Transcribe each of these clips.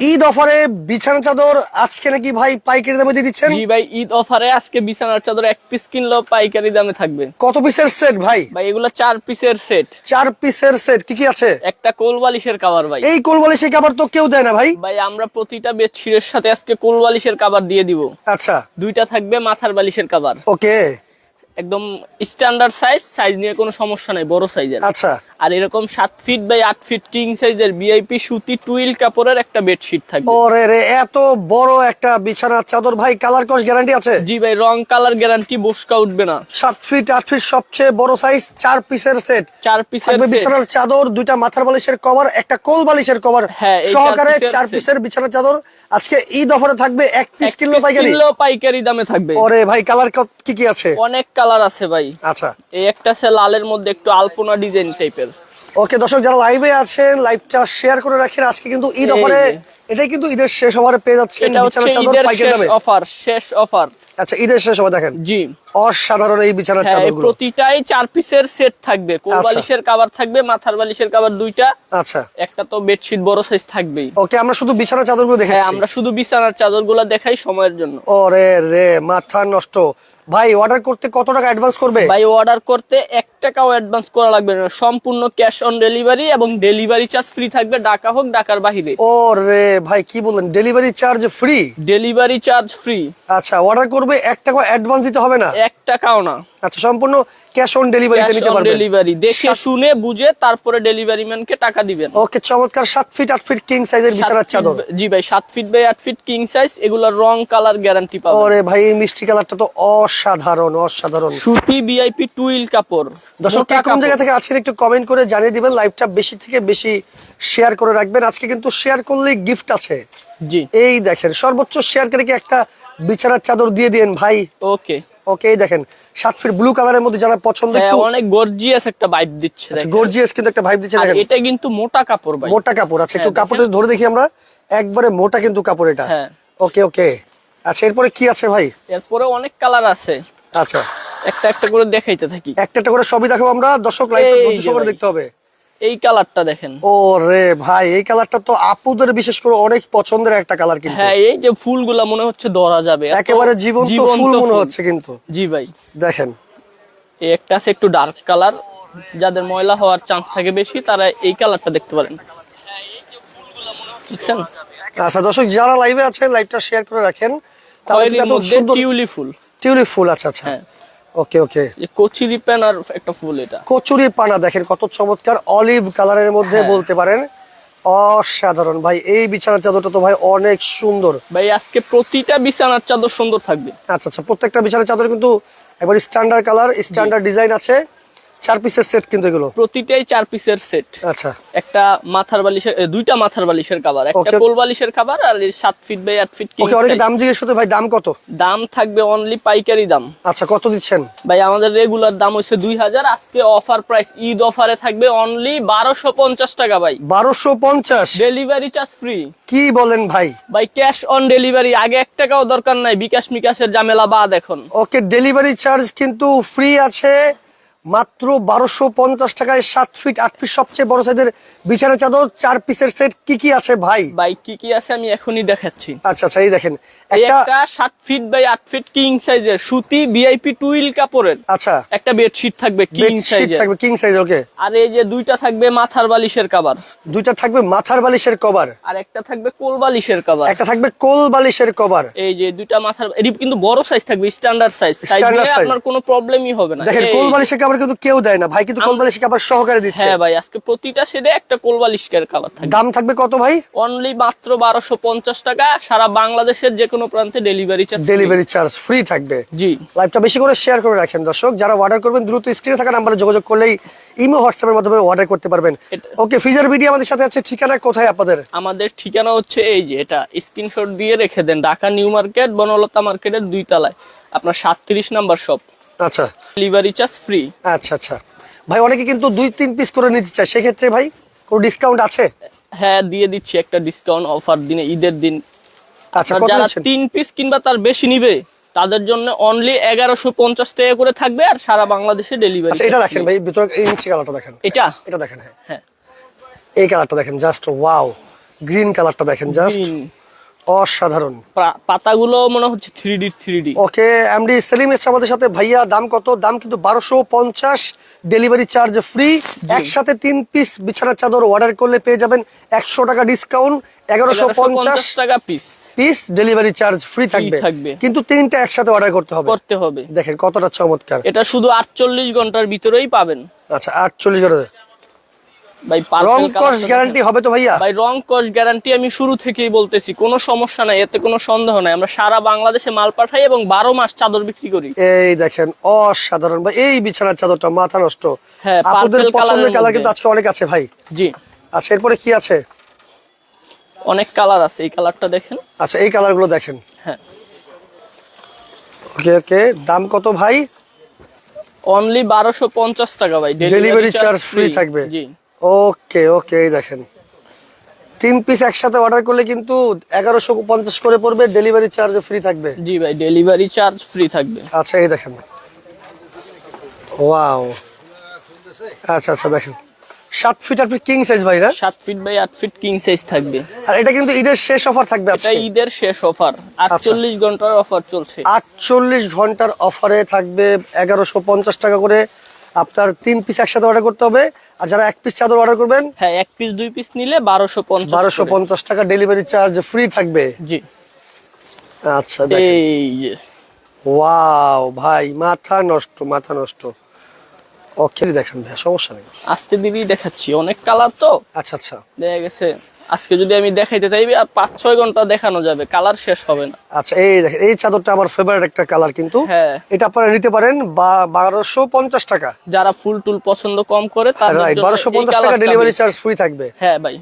ঈদ অফারে বিছানা চাদর আজকে নাকি ভাই পাইকারি দামে দিয়ে দিচ্ছেন? জি ভাই ঈদ অফারে আজকে বিছানার চাদর এক পিস কিনলেও পাইকারি দামে থাকবে। কত পিসের সেট ভাই? ভাই এগুলো চার পিসের সেট চার পিসের সেট কি কি আছে? একটা কোল বালিশের কাভার ভাই। এই কোলবালিশে কাবার তো কেউ দেয় না ভাই। ভাই আমরা প্রতিটা বেডশিটের সাথে আজকে কোল বালিশের কাভার দিয়ে দিব। আচ্ছা। দুইটা থাকবে মাথার বালিশের কাভার ওকে। একদম স্ট্যান্ডার্ড সাইজ সাইজ নিয়ে কোনো সমস্যা নাই বড় সাইজের আচ্ছা। আর এরকম সাত ফিট বাই আট ফিট কিং সাইজের ভিআইপি সুতি টুইল কাপড়ের একটা বেডশিট থাকবে। ওরে রে এত বড় একটা বিছানার চাদর। ভাই কালার কস গ্যারান্টি আছে? জি ভাই রং কালার গ্যারান্টি বসকা উঠবে না। সাত ফিট আট ফিট সবচেয়ে বড় সাইজ চার পিসের সেট চার পিসের থাকবে বিছানার চাদর দুইটা মাথার বালিশের কভার একটা কোল বালিশের কভার হ্যাঁ, সহকারে পিসের চার পিসের বিছানার চাদর। আজকে ঈদ অফারে থাকবে এক পিস কিলো পাইকারি। কিনলেও পাইকারি দামে থাকবে। ওরে ভাই কালার কি কি আছে? অনেক কালার আছে ভাই। আচ্ছা। এই একটা আছে লালের মধ্যে একটু আলপনা ডিজাইন টাইপের। ওকে দর্শক যারা লাইভে আছেন লাইভটা শেয়ার করে রাখেন। আজকে কিন্তু ঈদ অফারে এটাই কিন্তু ঈদের শেষ অফারে পেয়ে যাচ্ছেন এটা চাদর ঈদের পাইকারি শেষ দামে। অফার শেষ অফার আচ্ছা ঈদের শেষ অফার দেখেন। জি। অসাধারণ এই বিছানার হ্যাঁ চাদরগুলো। প্রতিটাই চার পিসের সেট থাকবে। কোল আচ্ছা। কাভার থাকবে মাথার বালিশের কাভার দুইটা। আচ্ছা। একটা তো বেডশিট বড় সাইজ থাকবেই। ওকে আমরা শুধু বিছানার চাদরগুলো হ্যাঁ আমরা শুধু বিছানার চাদরগুলো দেখাই সময়ের জন্য। ওরে রে মাথা নষ্ট। ভাই অর্ডার করতে কত টাকা অ্যাডভান্স করবে? ভাই অর্ডার করতে এক টাকাও অ্যাডভান্স করা লাগবে না। সম্পূর্ণ ক্যাশ অন ডেলিভারি এবং ডেলিভারি চার্জ ফ্রি থাকবে ঢাকা হোক ঢাকার বাহিরে। ও রে ভাই কি বললেন? Delivery charge free delivery charge free আচ্ছা অর্ডার করবে এক টাকা অ্যাডভান্স দিতে হবে না। এক টাকাও না। আচ্ছা সম্পূর্ণ ক্যাশ অন ডেলিভারিতে নিতে পারবেন। ডেলিভারি দেখে শুনে বুঝে তারপরে ডেলিভারি ম্যানকে টাকা দিবেন। ওকে চমৎকার। সাত ফিট আট ফিট কিং সাইজের বিছানার চাদর। জি ভাই সাত ফিট বাই আট ফিট কিং সাইজ এগুলোর রং কালার গ্যারান্টি পাবেন। ওরে ভাই এই মিষ্টি কালারটা তো অসাধারণ অসাধারণ। সুতি ভিআইপি টুইল কাপড়। দর্শক কে কোন জায়গা থেকে আছেন একটু কমেন্ট করে জানিয়ে দিবেন লাইভটা বেশি থেকে বেশি শেয়ার করে রাখবেন। আজকে কিন্তু শেয়ার করলেই গিফট আছে। জি। এই দেখেন সর্বোচ্চ শেয়ারকারীকে একটা বিছানার চাদর দিয়ে দিন ভাই? ওকে ওকে দেখেন সাত ফিট ব্লু কালারের মধ্যে যারা পছন্দ হ্যাঁ অনেক গর্জিয়াস একটা ভাইব দিচ্ছে দেখেন। গর্জিয়াস কিন্তু একটা ভাইব দিচ্ছে দেখেন। এটা কিন্তু মোটা কাপড় ভাই। মোটা কাপড় আচ্ছা একটু হ্যাঁ, কাপড়টা ধরে দেখি আমরা। একবারে মোটা কিন্তু কাপড় এটা। হ্যাঁ। ওকে ওকে আচ্ছা এরপরে কি আছে ভাই? এরপরে অনেক কালার আছে। আচ্ছা। একটা একটা করে দেখাইতে থাকি। একটা একটা করে সবই দেখাবো আমরা। দর্শক লাইভ ভাই। দেখতে হবে। এই কালারটা দেখেন। ও রে ভাই এই কালারটা তো আপুদের বিশেষ করে অনেক পছন্দের একটা কালার কিন্তু। হ্যাঁ এই যে ফুলগুলা মনে হচ্ছে ধরা যাবে। একেবারে জীবন্ত ফুল মনে হচ্ছে কিন্তু। জি ভাই। দেখেন। এই একটা আছে একটু ডার্ক কালার যাদের ময়লা হওয়ার চান্স থাকে বেশি তারা এই কালারটা দেখতে পারেন। বুঝছেন? আচ্ছা দর্শক যারা লাইভে আছেন লাইভটা শেয়ার করে রাখেন তাহলে খয়েরির কিন্তু সুন্দর টিউলি ফুল। টিউলিপ ফুল আচ্ছা আচ্ছা। হ্যাঁ। ওকে ওকে কচুরি পান আর একটা ফুল এটা। কচুরি পানা দেখেন কত চমৎকার। অলিভ কালারের মধ্যে হ্যাঁ। বলতে পারেন। অসাধারণ। ভাই এই বিছানার চাদরটা তো ভাই অনেক সুন্দর। ভাই আজকে প্রতিটা বিছানার চাদর সুন্দর থাকবে। আচ্ছা আচ্ছা প্রত্যেকটা বিছানার চাদর কিন্তু একবার স্ট্যান্ডার্ড কালার স্ট্যান্ডার্ড ডিজাইন আছে। চার পিসের সেট কিন্তু এগুলো? প্রতিটাই চার পিসের সেট আচ্ছা। একটা মাথার বালিশের দুইটা মাথার বালিশের কাবার একটা. কোল বালিশের কাবার আর এই সাত ফিট বাই আট ফিট ওকে অনেকে দাম জিজ্ঞেস করতে ভাই দাম কত? দাম থাকবে অনলি পাইকারি দাম। আচ্ছা কত দিচ্ছেন? ভাই আমাদের রেগুলার দাম হচ্ছে দুই হাজার আজকে অফার প্রাইস ঈদ অফারে থাকবে অনলি বারোশো পঞ্চাশ টাকা ভাই। বারোশো পঞ্চাশ? ডেলিভারি চার্জ ফ্রি কি বলেন ভাই? ভাই ক্যাশ অন ডেলিভারি আগে এক টাকাও দরকার নাই বিকাশ মিকাশের ঝামেলা বাদ এখন। ওকে ডেলিভারি চার্জ কিন্তু ফ্রি আছে। মাত্র বারোশো পঞ্চাশ টাকায় সাত ফিট আট ফিট সবচেয়ে বড় সাইজের বিছানা চাদর। চার পিসের সেট কি কি আছে ভাই? ভাই কি কি আছে আমি এখনই দেখাচ্ছি। আচ্ছা আচ্ছা এই দেখেন। একটা সাত ফিট বাই আট ফিট কিং সাইজের সুতি ভিআইপি টুইল কাপড়ের। আচ্ছা। একটা বেডশিট থাকবে কিং সাইজের থাকবে কিং সাইজ ওকে আর এই যে দুইটা থাকবে মাথার বালিশের দুইটা থাকবে মাথার বালিশের কভার আর একটা থাকবে কোল বালিশের কাবার একটা থাকবে কোল বালিশের কভার এই যে দুইটা মাথার কিন্তু বড় সাইজ থাকবে স্ট্যান্ডার্ড সাইজ সাইজ। আপনার কোনো প্রবলেমই হবে না। দেখেন কোল বালিশের কভার কিন্তু কেউ দেয় না। ভাই কিন্তু কোল বালিশের কভার সহকারে দিচ্ছে। হ্যাঁ ভাই আজকে প্রতিটা সেটে একটা কোল বালিশের কাবার থাকবে দাম থাকবে কত ভাই? অনলি মাত্র বারোশো পঞ্চাশ টাকা সারা বাংলাদেশের যে কোনো প্রান্তে delivery charge delivery charge free থাকবে। জি। লাইভটা বেশি করে শেয়ার করে রাখেন দর্শক। যারা অর্ডার করবেন দ্রুত স্ক্রিনে থাকা নাম্বারে যোগাযোগ করলেই ইমো হোয়াটসঅ্যাপের মাধ্যমে অর্ডার করতে পারবেন। ওকে ফিজার ভিডিও আমাদের সাথে আছে। ঠিকানা কোথায় আপনাদের? আমাদের ঠিকানা হচ্ছে এই যে এটা স্ক্রিনশট দিয়ে রেখে দেন। ঢাকা নিউ মার্কেট বনলতা মার্কেটের দুই তলায়। আপনার সাতত্রিশ নাম্বার শপ আচ্ছা। ডেলিভারি চার্জ ফ্রি আচ্ছা আচ্ছা। ভাই অনেকে কিন্তু দুই তিন পিস করে নিতে চায়। সেক্ষেত্রে ভাই কোনো ডিসকাউন্ট আছে? হ্যাঁ দিয়ে দিচ্ছি একটা ডিসকাউন্ট অফার দিনে ঈদের দিন। আচ্ছা যারা তিন পিস কিংবা তার বেশি নিবে। তাদের জন্য অনলি এগারোশো পঞ্চাশ টাকা করে থাকবে আর সারা বাংলাদেশে ডেলিভারি আচ্ছা এটা দেখেন ভাই ভিতরে এই নিচে কালারটা দেখেন। এটা? এটা দেখেন হ্যাঁ। হ্যাঁ। এই কালারটা দেখেন জাস্ট ওয়াও গ্রিন কালারটা দেখেন জাস্ট। অসাধারণ। পাতাগুলো মনে হচ্ছে three D three D okay MD Selim এসছে আমাদের সাথে। ভাইয়া দাম কত? দাম কিন্তু বারোশো পঞ্চাশ। ডেলিভারি চার্জ ফ্রি একসাথে তিন পিস বিছানার চাদর অর্ডার করলে পেয়ে যাবেন একশো টাকা ডিসকাউন্ট এগারোশো পঞ্চাশ টাকা piece piece delivery charge free থাকবে। থাকবে। কিন্তু তিনটা একসাথে অর্ডার করতে হবে। করতে হবে। দেখেন কতটা চমৎকার। এটা শুধু আটচল্লিশ ঘণ্টার ভিতরেই পাবেন। আচ্ছা আটচল্লিশ করে ভাই রং কস গ্যারান্টি হবে তো ভাইয়া? ভাই রং কস গ্যারান্টি আমি শুরু থেকেই বলতেছি কোনো সমস্যা নাই এতে কোনো সন্দেহ নাই। আমরা সারা বাংলাদেশে মাল পাঠাই এবং বারো মাস চাদর বিক্রি করি। এই দেখেন অসাধারণ। ভাই এই বিছানার চাদরটা মাথা নষ্ট। হ্যাঁ, আপনাদের পছন্দের কালার কিন্তু আজকে অনেক আছে ভাই। জি। আচ্ছা এরপরে কি আছে? অনেক কালার আছে এই কালারটা দেখেন। আচ্ছা এই কালারগুলো দেখেন। হ্যাঁ। ওকে ওকে দাম কত ভাই? অনলি বারোশো পঞ্চাশ টাকা ভাই। ডেলিভারি চার্জ ফ্রি থাকবে। জি। ওকে ওকে এই দেখেন। তিন পিস একসাথে অর্ডার করলে কিন্তু এগারোশো পঞ্চাশ করে পড়বে ডেলিভারি চার্জ ফ্রি থাকবে। জি ভাই ডেলিভারি চার্জ ফ্রি থাকবে। আচ্ছা এই দেখেন। ওয়াও আচ্ছা আচ্ছা দেখেন। সাত ফিট আট ফিট কিং সাইজ ভাই না? সাত ফিট বাই আট ফিট কিং সাইজ থাকবে। আর এটা কিন্তু ঈদের শেষ অফার থাকবে এটা আজকে। ঈদের শেষ অফার আটচল্লিশ ঘণ্টার অফার চলছে। আটচল্লিশ ঘণ্টার অফারে থাকবে এগারোশো পঞ্চাশ টাকা করে আপনার তিন পিস একসাথে অর্ডার করতে হবে। আর যারা এক পিস চাদর অর্ডার করবেন হ্যাঁ এক পিস দুই পিস নিলে বারোশো পঞ্চাশ বারোশো পঞ্চাশ টাকা ডেলিভারি চার্জ ফ্রি থাকবে। জি। আচ্ছা এই যে। ওয়াও ভাই মাথা নষ্ট মাথা নষ্ট। ওকে দেখেন ভাই সমস্যা নেই। আস্তে দিবি দেখাচ্ছি। অনেক কালার তো। আচ্ছা আচ্ছা। দেখা গেছে। আজকে যদি আমি দেখাইতে চাইবি আর পাঁচ ছয় ঘণ্টা দেখানো যাবে কালার শেষ হবে না। আচ্ছা এই দেখেন এই চাদরটা আমার ফেভারিট একটা কালার কিন্তু। হ্যাঁ। এটা আপনারা নিতে পারেন বা বারোশো পঞ্চাশ টাকা। যারা ফুল টুল পছন্দ কম করে তারা বারোশো পঞ্চাশ টাকা ডেলিভারি চার্জ ফ্রি থাকবে। হ্যাঁ ভাই।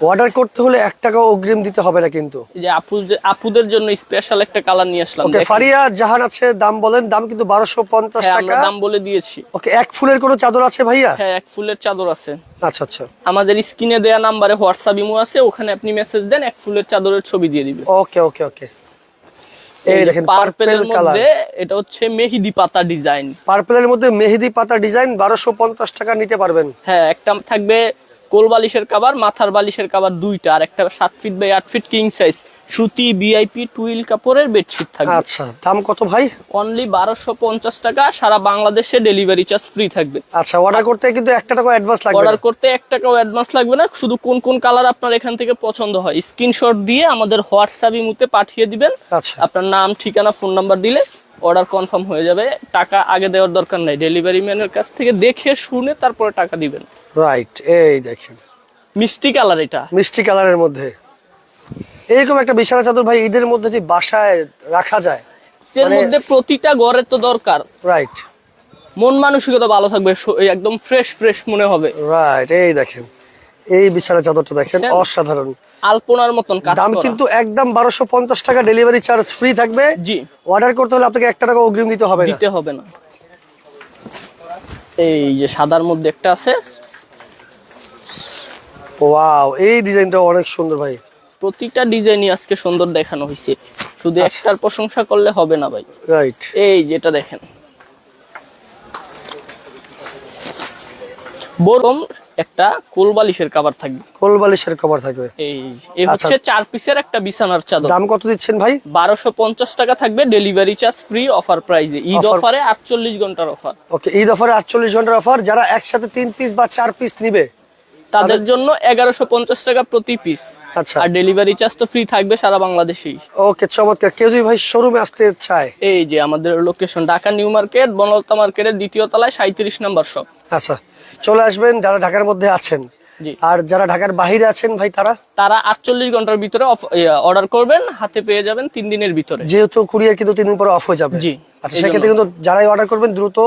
অর্ডার করতে হলে এক টাকাও অগ্রিম দিতে হবে না কিন্তু। যে আপু আপুদের জন্য স্পেশাল একটা কালার নিয়ে আসলাম ওকে ফারিয়া জাহান আছে দাম বলেন দাম কিন্তু বারোশো পঞ্চাশ হ্যাঁ টাকা। আমরা দাম বলে দিয়েছি। ওকে এক ফুলের কোনো চাদর আছে ভাইয়া? হ্যাঁ এক ফুলের চাদর আছে। আচ্ছা আচ্ছা। আমাদের স্ক্রিনে দেয়া নাম্বারে হোয়াটসঅ্যাপ ইমো আছে ওখানে আপনি মেসেজ দেন এক ফুলের চাদরের ছবি দিয়ে দিবে। ওকে ওকে ওকে এই দেখেন পার্পেল পার্পেল কালার মধ্যে এটা হচ্ছে মেহেদি পাতা ডিজাইন পার্পেলের মধ্যে মেহেদি পাতা ডিজাইন বারোশো পঞ্চাশ টাকা নিতে পারবেন। হ্যাঁ একটা থাকবে কোল বালিশের কাবার মাথার বালিশের কাবার দুইটা আর একটা সাত ফিট বাই আট ফিট কিং সাইজ সুতি বিআইপি টুইল কাপড়ের বেডশিট থাকবে। আচ্ছা দাম কত ভাই? অনলি বারোশো পঞ্চাশ টাকা সারা বাংলাদেশে ডেলিভারি চার্জ ফ্রি থাকবে। আচ্ছা অর্ডার করতে কিন্তু একটা টাকা অ্যাডভান্স লাগবে অর্ডার করতে এক টাকাও অ্যাডভান্স লাগবে না শুধু কোন কোন কালার আপনার এখান থেকে পছন্দ হয়। স্ক্রিনশট দিয়ে আমাদের হোয়াটসঅ্যাপ ইমুতে পাঠিয়ে দিবেন। আচ্ছা। আপনার নাম ঠিকানা ফোন নাম্বার দিলে অর্ডার কনফার্ম হয়ে যাবে। টাকা আগে দেওয়ার দরকার নাই। ডেলিভারি ম্যানের কাছ থেকে দেখে শুনে তারপরে টাকা দিবেন। রাইট এই দেখেন। মিষ্টি কালার এটা। মিষ্টি কালারের মধ্যে। এরকম একটা বিছানা চাদর ভাই ঈদের মধ্যে যে বাসায় রাখা যায় এর মানে- মধ্যে প্রতিটা ঘরের তো দরকার। রাইট মন মানসিকতা ভালো থাকবে একদম ফ্রেশ ফ্রেশ মনে হবে। রাইট এই দেখেন। এই বিছানা চাদরটা দেখেন অসাধারণ। আলপনার মতন কাজ দাম কিন্তু একদম বারোশো পঞ্চাশ টাকা ডেলিভারি চার্জ ফ্রি থাকবে। জি। অর্ডার করতে হলে আপনাকে একটা টাকা অগ্রিম দিতে হবে দিতে হবে না। এই যে সাদার মধ্যে একটা আছে। ওয়াও এই ডিজাইনটা অনেক সুন্দর ভাই। প্রতিটা ডিজাইনই আজকে সুন্দর দেখানো হয়েছে। শুধু আচ্ছা। একটার প্রশংসা করলে হবে না ভাই। রাইট এই যেটা দেখেন। বরং একটা কোল বালিশের কভার থাকবে। কোল বালিশের কভার থাকবে। এই এই আচ্ছা। হচ্ছে চার পিসের একটা বিছানার চাদর। দাম কত দিচ্ছেন ভাই? বারোশো পঞ্চাশ টাকা থাকবে ডেলিভারি চার্জ ফ্রি অফার প্রাইজে ঈদ অফারে আটচল্লিশ ঘণ্টার অফার ওকে ঈদ অফারে আটচল্লিশ ঘণ্টার অফার যারা একসাথে তিন পিস বা চার পিস নিবে তাদের জন্য এগারোশো পঞ্চাশ টাকা প্রতি পিস আচ্ছা। আর ডেলিভারি চার্জ তো ফ্রি থাকবে সারা বাংলাদেশেই। ওকে চমৎকার। কেউ যদি ভাই শোরুমে আসতে চায়? এই যে আমাদের location Dhaka new market Banalata মার্কেটের দ্বিতীয় তলায় সাঁত্রিশ নম্বর শপ আচ্ছা চলে আসবেন যারা ঢাকার মধ্যে আছেন। জি। আর যারা ঢাকার বাহিরে আছেন ভাই তারা? তারা আটচল্লিশ ঘণ্টার ভিতরে অর্ডার করবেন হাতে পেয়ে যাবেন তিন দিনের ভিতরে। যেহেতু কুরিয়ার কিন্তু তিন দিন পরে অফ হয়ে যাবে। জি, আচ্ছা সেক্ষেত্রে কিন্তু যারাই অর্ডার করবেন দ্রুত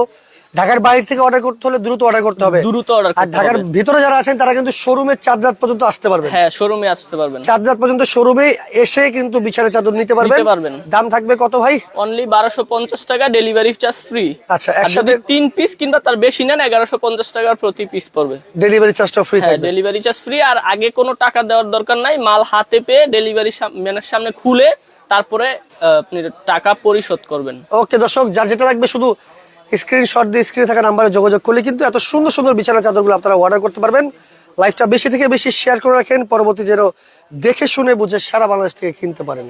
ঢাকার বাইরে থেকে অর্ডার করতে হলে দ্রুত অর্ডার করতে হবে। দ্রুত অর্ডার আর ঢাকার ভিতরে যারা আছেন তারা কিন্তু শোরুমে চাঁদ রাত পর্যন্ত আসতে পারবেন। হ্যাঁ শোরুমে আসতে পারবেন। চাঁদ রাত পর্যন্ত শোরুমে এসে কিন্তু বিছানা চাদর নিতে পারবেন। নিতে পারবেন। দাম থাকবে কত ভাই? অনলি বারোশো পঞ্চাশ টাকা ডেলিভারি চার্জ ফ্রি আচ্ছা একসাথে তিন পিস কিংবা তার বেশি নেন এগারোশো পঞ্চাশ টাকার প্রতি পিস পড়বে। ডেলিভারি চার্জটা ফ্রি হ্যাঁ থাকবে। ডেলিভারি চার্জ ফ্রি আর আগে কোনো টাকা দেওয়ার দরকার নাই। মাল হাতে পেয়ে ডেলিভারি ম্যানের সামনে খুলে তারপরে আপনি টাকা পরিশোধ করবেন। ওকে দর্শক যার যেটা লাগবে শুধু স্ক্রিনশট দিয়ে স্ক্রিনে থাকা নাম্বারে যোগাযোগ করলে কিন্তু এত সুন্দর সুন্দর বিছানা চাদরগুলো আপনারা অর্ডার করতে পারবেন। লাইফটা বেশি থেকে বেশি শেয়ার করে রাখেন, পরবর্তী যেন দেখে শুনে বুঝে সারা বাংলাদেশ থেকে কিনতে পারেন।